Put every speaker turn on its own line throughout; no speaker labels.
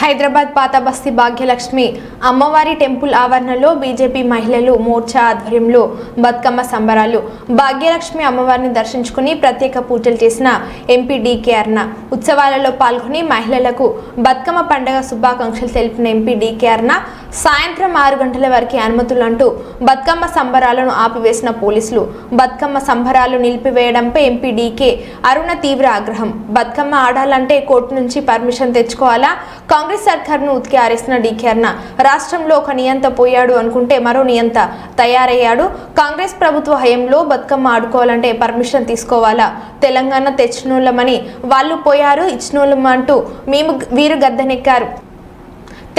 హైదరాబాద్ పాతబస్తి భాగ్యలక్ష్మి అమ్మవారి టెంపుల్ ఆవరణలో బీజేపీ మహిళలు మోర్చా ఆధ్వర్యంలో బతుకమ్మ సంబరాలు. భాగ్యలక్ష్మి అమ్మవారిని దర్శించుకుని ప్రత్యేక పూజలు చేసిన ఎంపీ డీకే అర్ణ. ఉత్సవాలలో పాల్గొని మహిళలకు బతుకమ్మ పండగ శుభాకాంక్షలు తెలిపిన ఎంపీ డీకే అర్ణ సాయంత్రం ఆరు గంటల వరకు అనుమతులు అంటూ బతుకమ్మ సంబరాలను ఆపివేసిన పోలీసులు. బతుకమ్మ సంబరాలు నిలిపివేయడంపై ఎంపీ డీకే అరుణ తీవ్ర ఆగ్రహం. బతుకమ్మ ఆడాలంటే కోర్టు నుంచి పర్మిషన్ తెచ్చుకోవాలా? కాంగ్రెస్ సర్కార్ను ఉతికి ఆరేసిన డీకే అర్ణ రాష్ట్రంలో ఒక నియంత పోయాడు అనుకుంటే మరో నియంత తయారయ్యాడు. కాంగ్రెస్ ప్రభుత్వ హయంలో బతుకమ్మ ఆడుకోవాలంటే పర్మిషన్ తీసుకోవాలా? తెలంగాణ తెచ్చినోళ్ళమని వాళ్ళు పోయారు ఇచ్చినోళ్ళమంటూ మేము వీరు గద్దెనెక్కారు.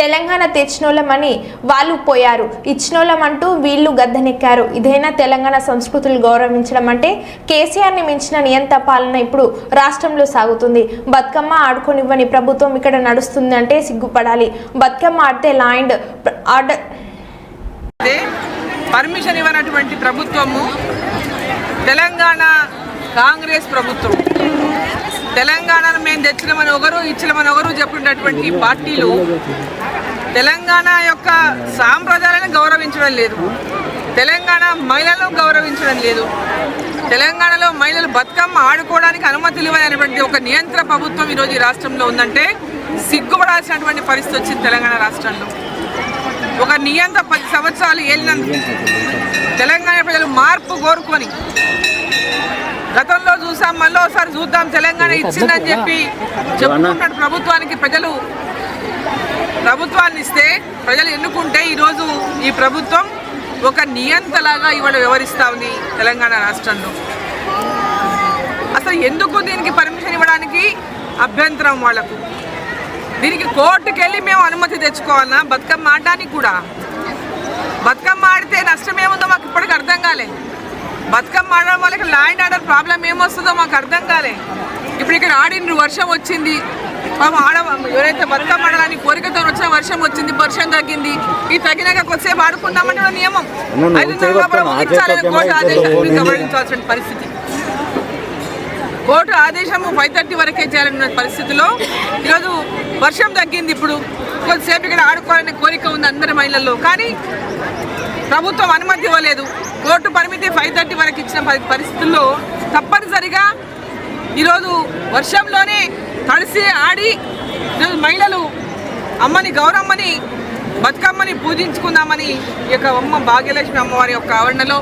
తెలంగాణ తెచ్చినోళ్ళమని వాళ్ళు పోయారు. ఇచ్చినోళ్ళమంటూ వీళ్ళు గద్దెనెక్కారు. ఇదైనా తెలంగాణ సంస్కృతులు గౌరవించడం అంటే? కేసీఆర్ని మించిన నియంత పాలన ఇప్పుడు రాష్ట్రంలో సాగుతుంది. బతుకమ్మ ఆడుకోనివ్వని ప్రభుత్వం ఇక్కడ నడుస్తుంది అంటే సిగ్గుపడాలి. బతుకమ్మ ఆడితే లా అండ్ ఆర్డర్
పర్మిషన్ ఇవ్వనటువంటి ప్రభుత్వము తెలంగాణ కాంగ్రెస్ ప్రభుత్వం. తెలంగాణను మేము తెచ్చినామని ఒకరు ఇచ్చినామని ఒకరు చెప్పినటువంటి పార్టీలు తెలంగాణ యొక్క సాంప్రదాయాలను గౌరవించడం లేదు. తెలంగాణ మహిళలను గౌరవించడం లేదు. తెలంగాణలో మహిళలు బతుకమ్మ ఆడుకోవడానికి అనుమతులు ఇవ్వనటువంటి ఒక నియంత్రణ ప్రభుత్వం ఈరోజు ఈ రాష్ట్రంలో ఉందంటే సిగ్గుపడాల్సినటువంటి పరిస్థితి వచ్చింది తెలంగాణ రాష్ట్రంలో. ఒక నియంత పది సంవత్సరాలు ఏలినందుకు తెలంగాణ ప్రజలు మార్పు కోరుకొని గతంలో చూసాం మళ్ళీ ఒకసారి చూద్దాం తెలంగాణ ఇచ్చిందని చెప్పి చెప్పుకున్న ప్రభుత్వానికి ప్రజలు. ప్రభుత్వాన్ని ఇస్తే ప్రజలు ఎన్నుకుంటే ఈరోజు ఈ ప్రభుత్వం ఒక నియంతలాగా ఇవాళ వ్యవహరిస్తా ఉంది తెలంగాణ రాష్ట్రంలో. అసలు ఎందుకు దీనికి పర్మిషన్ ఇవ్వడానికి అభ్యంతరం వాళ్ళకు దీనికి కోర్టుకెళ్ళి మేము అనుమతి తెచ్చుకోవాలన్నా బతుకమ్మ ఆడడానికి కూడా. బతుకమ్మ ఆడితే నష్టం ఏముందో మాకు ఇప్పటికి అర్థం కాలే. బతుకమ్మ ఆడడం వాళ్ళకి ల్యాండ్ ఆర్డర్ ప్రాబ్లం ఏమొస్తుందో మాకు అర్థం కాలే. ఇప్పుడు ఇక్కడ ఆడిన వర్షం వచ్చింది. పాపం ఆడ ఎవరైతే బతుకమ్మ ఆడడానికి కోరికతో వచ్చిన వర్షం వచ్చింది వర్షం తగ్గింది. ఈ తగినాక కొద్దిసేపు ఆడుకుందామంటే నియమం. గమనించాల్సిన పరిస్థితి. కోర్టు ఆదేశము ఫైవ్ థర్టీ వరకే చేయాలన్న పరిస్థితిలో ఈరోజు వర్షం తగ్గింది ఇప్పుడు. కొద్దిసేపు ఇక్కడ ఆడుకోవాలనే కోరిక ఉంది అందరి మహిళల్లో కానీ ప్రభుత్వం అనుమతి ఇవ్వలేదు. కోర్టు పరిమితి ఫైవ్ థర్టీ వరకు ఇచ్చిన పరి- పరిస్థితుల్లో తప్పనిసరిగా ఈరోజు వర్షంలోనే తడిసి ఆడి ఈరోజు మహిళలు అమ్మని గౌరమ్మని బతుకమ్మని పూజించుకుందామని ఈ యొక్క అమ్మ భాగ్యలక్ష్మి అమ్మవారి యొక్క ఆవరణలో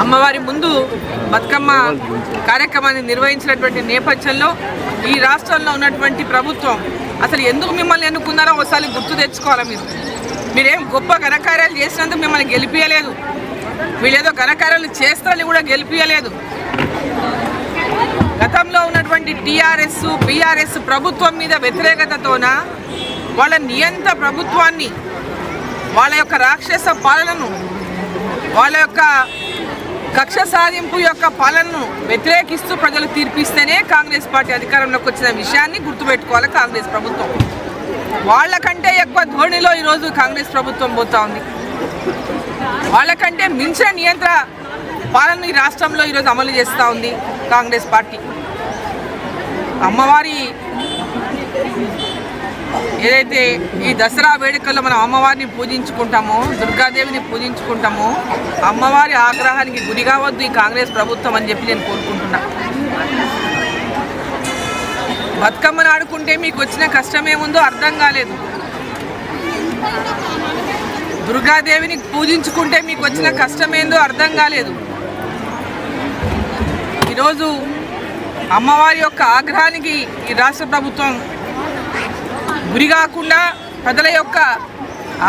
అమ్మవారి ముందు బతుకమ్మ కార్యక్రమాన్ని నిర్వహించినటువంటి నేపథ్యంలో ఈ రాష్ట్రంలో ఉన్నటువంటి ప్రభుత్వం అసలు ఎందుకు మిమ్మల్ని ఎన్నుకున్నారో ఒకసారి గుర్తు తెచ్చుకోవాలి మీరు? మీరేం గొప్ప ఘనకార్యాలు చేసినందుకు మిమ్మల్ని గెలిపించలేదు వీళ్ళేదో ఘనకార్యాలు చేస్తారని కూడా గెలిపించలేదు ఉన్నటువంటి టీఆర్ఎస్ బీఆర్ఎస్ ప్రభుత్వం మీద వ్యతిరేకతతోన? వాళ్ళ నియంత ప్రభుత్వాన్ని వాళ్ళ యొక్క రాక్షస పాలనను వాళ్ళ యొక్క కక్ష సాధింపు యొక్క పాలనను వ్యతిరేకిస్తూ ప్రజలు తీర్పిస్తేనే కాంగ్రెస్ పార్టీ అధికారంలోకి వచ్చిన విషయాన్ని గుర్తుపెట్టుకోవాలి కాంగ్రెస్ ప్రభుత్వం. వాళ్ళకంటే ఎక్కువ ధోరణిలో ఈరోజు కాంగ్రెస్ ప్రభుత్వం పోతా ఉంది. వాళ్ళకంటే మించిన నియంత్ర పాలన ఈ రాష్ట్రంలో ఈరోజు అమలు చేస్తూ ఉంది కాంగ్రెస్ పార్టీ. అమ్మవారి ఏదైతే ఈ దసరా వేడుకల్లో మనం అమ్మవారిని పూజించుకుంటామో దుర్గాదేవిని పూజించుకుంటామో అమ్మవారి ఆగ్రహానికి గురి కావద్దు ఈ కాంగ్రెస్ ప్రభుత్వం అని చెప్పి నేను కోరుకుంటున్నా. బతుకమ్మను ఆడుకుంటే మీకు వచ్చిన కష్టమేముందో అర్థం కాలేదు. దుర్గాదేవిని పూజించుకుంటే మీకు వచ్చిన కష్టమేందో అర్థం కాలేదు. ఈరోజు అమ్మవారి యొక్క ఆగ్రహానికి ఈ రాష్ట్ర ప్రభుత్వం గురి కాకుండా ప్రజల యొక్క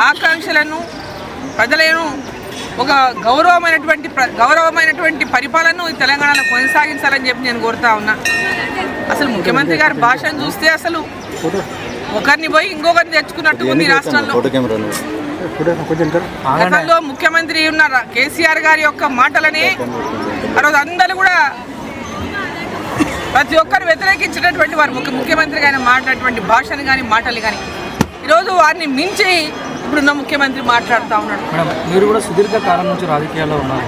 ఆకాంక్షలను ప్రజలను ఒక గౌరవమైనటువంటి గౌరవమైనటువంటి పరిపాలనను ఈ తెలంగాణలో కొనసాగించాలని చెప్పి నేను కోరుతా ఉన్నా. అసలు ముఖ్యమంత్రి గారి భాషను చూస్తే అసలు ఒకరిని పోయి ఇంకొకరిని తెచ్చుకున్నట్టు ఉంది రాష్ట్రంలో. గతంలో ముఖ్యమంత్రి ఉన్న కేసీఆర్ గారి యొక్క మాటలని ఆ రోజు అందరూ కూడా ప్రతి ఒక్కరు వ్యతిరేకించినటువంటి వారు ముఖ్య ముఖ్యమంత్రి కానీ మాట్లాడేటువంటి భాషను కానీ మాటలు కానీ ఈరోజు వారిని మించి ఇప్పుడున్న ముఖ్యమంత్రి మాట్లాడుతూ ఉన్నాడు.
మేడం మీరు కూడా సుదీర్ఘ కాలం నుంచి రాజకీయాల్లో ఉన్నారు.